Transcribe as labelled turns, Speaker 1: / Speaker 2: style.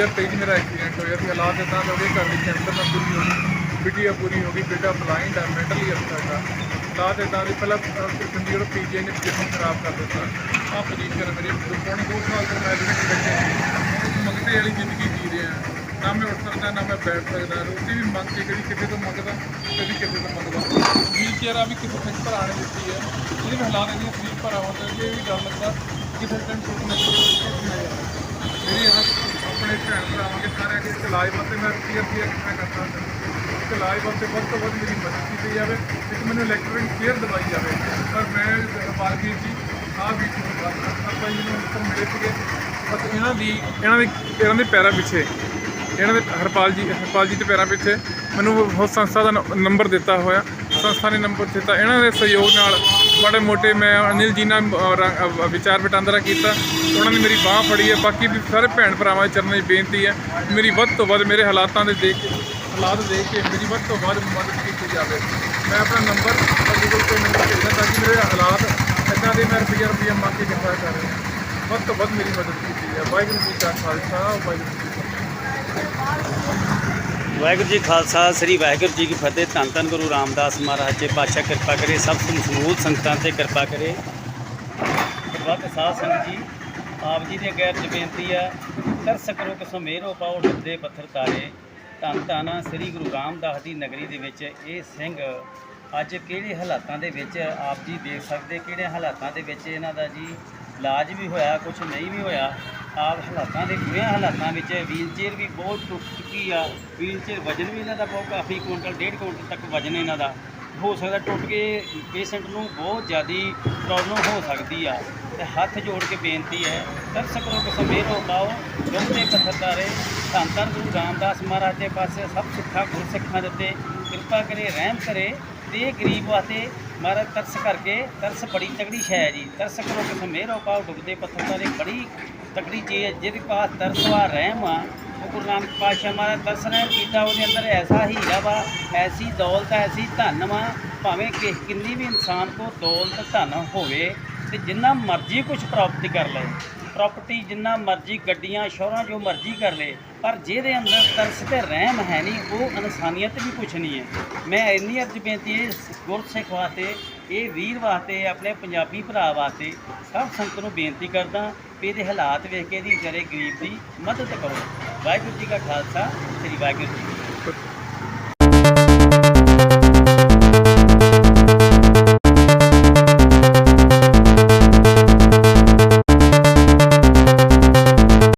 Speaker 1: Accident ਹੋਇਆ ਸੀ ਹਾਲਾਤ ਇਦਾਂ ਦੇ ਉਹਦੇ ਘਰ ਦੀ ਕੈਂਸਰ ਨਾਲ ਪੂਰੀ ਹੋ ਗਈ ਬਿਟੀਆ ਪੂਰੀ ਹੋ ਗਈ ਬੇਟਾ ਬਲਾਈਂਡ ਹੈ ਮੈਂਟਲੀ ਅਪਸੈਟ ਹੈ ਹਾਲਾਤ ਇਦਾਂ ਦੇ ਪਹਿਲਾਂ ਅਹ, ਚੰਡੀਗੜ੍ਹ ਪੀਜੀਆਈ ਨੇ ਜਿਸਮ ਖਰਾਬ ਕਰ ਦਿੱਤਾ ਆਹ ਪੋਜੀਸ਼ਨ ਮੇਰੀ ਪੌਣੇ ਦੋ ਸਾਲ ਤੋਂ ਮੈਂ ਜਿਹੜੇ ਬੈਠੇ ਮੰਗਤੇ ਵਾਲੀ ਜ਼ਿੰਦਗੀ ਜੀ ਰਿਹਾ ਨਾ ਮੈਂ ਉੱਠ ਸਕਦਾ ਨਾ ਮੈਂ ਬੈਠ ਸਕਦਾ ਰੋਟੀ ਵੀ ਮੰਗ ਕੇ ਜਿਹੜੀ ਕਿਸੇ ਤੋਂ ਮੰਗਦਾ ਕਦੀ ਕਿਸੇ ਤੋਂ ਮੰਗਦਾ। ਵੀਲ ਚੇਅਰ ਆ ਵੀ ਕਿਸੇ ਸਿੰਘ ਭਰਾ ਨੇ ਦਿੱਤੀ ਹੈ ਇਹਦੇ ਵੀ ਹਾਲਾਤ ਇੰਨੇ ਸਰੀਰ ਭਰਾ ਹੁੰਦਾ ਕਿ ਵੀ ਡਰ ਲੱਗਦਾ ਕਿਸੇ ਟਾਈਮ ਟੁੱਟ ਨਾ ਭੈਣ ਭਰਾਵਾਂਗੇ ਸਾਰਿਆਂ ਦੇ ਇਲਾਜ ਵਾਸਤੇ ਮੈਂ ਰੁਪਈਆ ਰੁਪਈਆ ਕਰਦਾ ਹਾਂ। ਇਸ ਇਲਾਜ ਵਾਸਤੇ ਵੱਧ ਤੋਂ ਵੱਧ ਮੇਰੀ ਮਦਦ ਕੀਤੀ ਜਾਵੇ, ਇੱਕ ਮੈਨੂੰ ਇਲੈਕਟ੍ਰੋਨਿਕ ਕੇਅਰ ਦਵਾਈ ਜਾਵੇ। ਪਰ ਮੈਂ ਬਾਲਕੀ ਜੀ ਆਹ ਵੀ ਆਪਾਂ ਜੀ ਨੂੰ ਉੱਪਰ ਮਿਲੇ ਸੀਗੇ। ਬਸ ਇਹਨਾਂ ਦੀ, ਇਹਨਾਂ ਦੇ ਇਹਨਾਂ ਦੇ ਪੈਰਾਂ ਪਿੱਛੇ, ਇਹਨਾਂ ਦੇ ਹਰਪਾਲ ਜੀ ਹਰਪਾਲ ਜੀ ਦੇ ਪੈਰਾਂ ਪਿੱਛੇ ਮੈਨੂੰ ਉਸ ਸੰਸਥਾ ਦਾ ਨ- ਨੰਬਰ ਦਿੱਤਾ ਹੋਇਆ। ਸੰਸਥਾ ਨੇ ਨੰਬਰ ਦਿੱਤਾ। ਇਹਨਾਂ ਦੇ ਸਹਿਯੋਗ ਨਾਲ ਮਾੜੇ ਮੋਟੇ ਮੈਂ ਅਨਿਲ ਜੀ ਨਾਲ ਅ, ਵਿਚਾਰ ਵਟਾਂਦਰਾ ਕੀਤਾ। ਉਹਨਾਂ ਨੇ ਮੇਰੀ ਬਾਹ ਫੜੀ ਹੈ। ਬਾਕੀ ਵੀ ਸਾਰੇ ਭੈਣ ਭਰਾਵਾਂ ਦੇ ਚਰਨਾਂ 'ਚ ਬੇਨਤੀ ਹੈ ਮੇਰੀ ਵੱਧ ਤੋਂ ਵੱਧ ਮੇਰੇ ਹਾਲਾਤਾਂ ਦੇ ਦੇਖ ਕੇ ਹਾਲਾਤ ਦੇਖ ਕੇ ਮੇਰੀ ਵੱਧ ਤੋਂ ਵੱਧ ਮਦਦ ਕੀਤੀ ਜਾਵੇ। ਮੈਂ ਆਪਣਾ ਨੰਬਰ ਗੂਗਲ ਪੇ ਨੰਬਰ ਭੇਜਦਾ ਤਾਂ ਕਿ ਮੇਰੇ ਹਾਲਾਤ ਇੱਦਾਂ ਦੇ ਮੈਂ ਰੁਪਈਆ ਰੁਪਈਆ ਮੰਗ ਕੇ ਕਿਰਪਾ ਕਰ ਰਿਹਾ। ਵੱਧ ਤੋਂ ਵੱਧ ਮੇਰੀ ਮਦਦ ਕੀਤੀ ਜਾਵੇ। ਵਾਹਿਗੁਰੂ ਜੀ ਕਾ ਖਾਲਸਾ ਵਾਹਿਗੁਰੂ ਜੀ ਕੀ ਫਤਿਹ।
Speaker 2: ਵਾਹਿਗੁਰੂ ਜੀ ਖਾਲਸਾ, ਸ੍ਰੀ ਵਾਹਿਗੁਰੂ ਜੀ ਕੀ ਫਤਿਹ। ਧੰਨ ਧੰਨ ਗੁਰੂ ਰਾਮਦਾਸ ਮਹਾਰਾਜ ਜੀ, ਪਾਤਸ਼ਾਹ ਕਿਰਪਾ ਕਰੇ, ਸਭ ਸਮੂਹ ਸੰਗਤਾਂ ਤੇ ਕਿਰਪਾ ਕਰੇ। ਗੁਰਬਤ ਸਾਧ ਸੰਗਤ ਜੀ, ਆਪ ਜੀ ਦੇ ਗੈਰ ਚ ਬੇਨਤੀ ਆ। ਤਰਸ ਕਰੋ ਕਿ ਸਮੇਰੋ ਪਾਓ ਡੁੱਬਦੇ ਪੱਥਰ ਤਾਰੇ। ਧੰਨ ਧੰਨ ਸ੍ਰੀ ਗੁਰੂ ਰਾਮਦਾਸ ਦੀ ਨਗਰੀ ਦੇ ਵਿੱਚ ਇਹ ਸਿੰਘ ਅੱਜ ਕਿਹੜੇ ਹਾਲਾਤਾਂ ਦੇ ਵਿੱਚ ਆਪ ਜੀ ਦੇਖ ਸਕਦੇ? ਕਿਹੜੇ ਹਾਲਾਤਾਂ ਦੇ ਵਿੱਚ ਇਹਨਾਂ ਦਾ ਜੀ ਇਲਾਜ ਵੀ ਹੋਇਆ ਕੁਝ ਨਹੀਂ ਵੀ ਹੋਇਆ? ਆਪ ਹਾਲਾਤਾਂ ਦੇ ਬੁਰੇ ਹਾਲਾਤਾਂ ਵਿੱਚ ਵੀਲਚੇਅਰ ਵੀ ਬਹੁਤ ਟੁੱਟ ਚੁੱਕੀ ਆ। ਵੀਲਚੇਅਰ ਵਜਨ ਵੀ ਇਹਨਾਂ ਦਾ ਬਹੁਤ ਕਾਫੀ, ਕੁਇੰਟਲ ਡੇਢ ਕੁਇੰਟਲ ਤੱਕ ਵਜਨ ਇਹਨਾਂ ਦਾ। ਹੋ ਸਕਦਾ ਟੁੱਟ ਕੇ ਪੇਸ਼ੈਂਟ ਨੂੰ ਬਹੁਤ ਜ਼ਿਆਦੀ ਪ੍ਰੋਬਲਮ ਹੋ ਸਕਦੀ ਆ। ਤੇ ਹੱਥ ਜੋੜ ਕੇ ਬੇਨਤੀ ਹੈ ਤਰਸ ਕਰੋ ਕਿ ਸਮੇਰੋ ਪਾਓ ਗੁਰਦੇ ਪੱਥਰਦਾਰੇ ਧੰਨ ਧੰਨ ਗੁਰੂ ਰਾਮਦਾਸ ਮਹਾਰਾਜ ਦੇ ਪਾਸੇ ਸਭ ਸਿੱਖਾਂ, ਗੁਰਸਿੱਖਾਂ ਦੇ ਉੱਤੇ ਕਿਰਪਾ ਕਰੇ, ਰਹਿਮ ਕਰੇ ਤੇ ਇਹ ਗਰੀਬ ਵਾਸਤੇ ਮਹਾਰਾਜ ਤਰਸ ਕਰਕੇ, ਤਰਸ ਬੜੀ ਤਗੜੀ ਸ਼ੈ ਜੀ। ਤਰਸ ਕਰੋ ਕਿ ਸਮੇਰੋ ਪਾਓ ਡੁੱਬਦੇ ਪੱਥਰਦਾਰੇ ਬੜੀ ਤਕੜੀ ਚੀਜ਼ ਹੈ, ਜਿਹਦੇ ਪਾਸ ਤਰਸ ਵਾ ਰਹਿਮ ਆ, ਉਹ ਗੁਰੂ ਨਾਨਕ ਪਾਤਸ਼ਾਹ ਮਹਾਰਾਜ ਤਰਸ ਰਹਿਮ ਕੀਤਾ, ਉਹਦੇ ਅੰਦਰ ਐਸਾ ਹੀਰਾ ਵਾ, ਐਸੀ ਦੌਲਤ, ਐਸੀ ਧਨ ਵਾ, ਭਾਵੇਂ ਕਿ ਕਿੰਨੀ ਵੀ ਇਨਸਾਨ ਕੋ ਦੌਲਤ, ਧਨ ਹੋਵੇ, ਤੇ ਜਿੰਨਾ ਮਰਜ਼ੀ ਕੁਝ ਪ੍ਰਾਪਤੀ ਕਰ ਲਏ ਪ੍ਰਾਪਰਟੀ ਜਿੰਨਾ ਮਰਜ਼ੀ ਗੱਡੀਆਂ ਸ਼ੋਹਰਾਂ ਜੋ ਮਰਜ਼ੀ ਕਰ ਲਏ, ਪਰ ਜਿਹਦੇ ਅੰਦਰ ਤਰਸ ਤੇ ਰਹਿਮ ਹੈ ਨਹੀਂ, ਉਹ ਇਨਸਾਨੀਅਤ ਵੀ ਕੁਛ ਨਹੀਂ ਹੈ। ਮੈਂ ਇੰਨੀ ਅਰਜ਼ ਬੇਨਤੀ ਹੈ ਗੁਰਸਿੱਖ ਵਾਸਤੇ ਇਹ ਵੀਰ ਵਾਸਤੇ, ਆਪਣੇ ਪੰਜਾਬੀ ਭਰਾ ਵਾਸਤੇ ਸਭ ਸੰਗਤ ਨੂੰ ਬੇਨਤੀ ਕਰਦਾ ਵੀ ਇਹਦੇ ਹਾਲਾਤ ਵੇਖ ਕੇ ਇਹਦੀ ਵਿਚਾਰੇ ਗਰੀਬ ਦੀ ਮਦਦ ਕਰੋ। ਵਾਹਿਗੁਰੂ ਜੀ ਕਾ ਖਾਲਸਾ, ਸ੍ਰੀ ਵਾਹਿਗੁਰੂ ਜੀ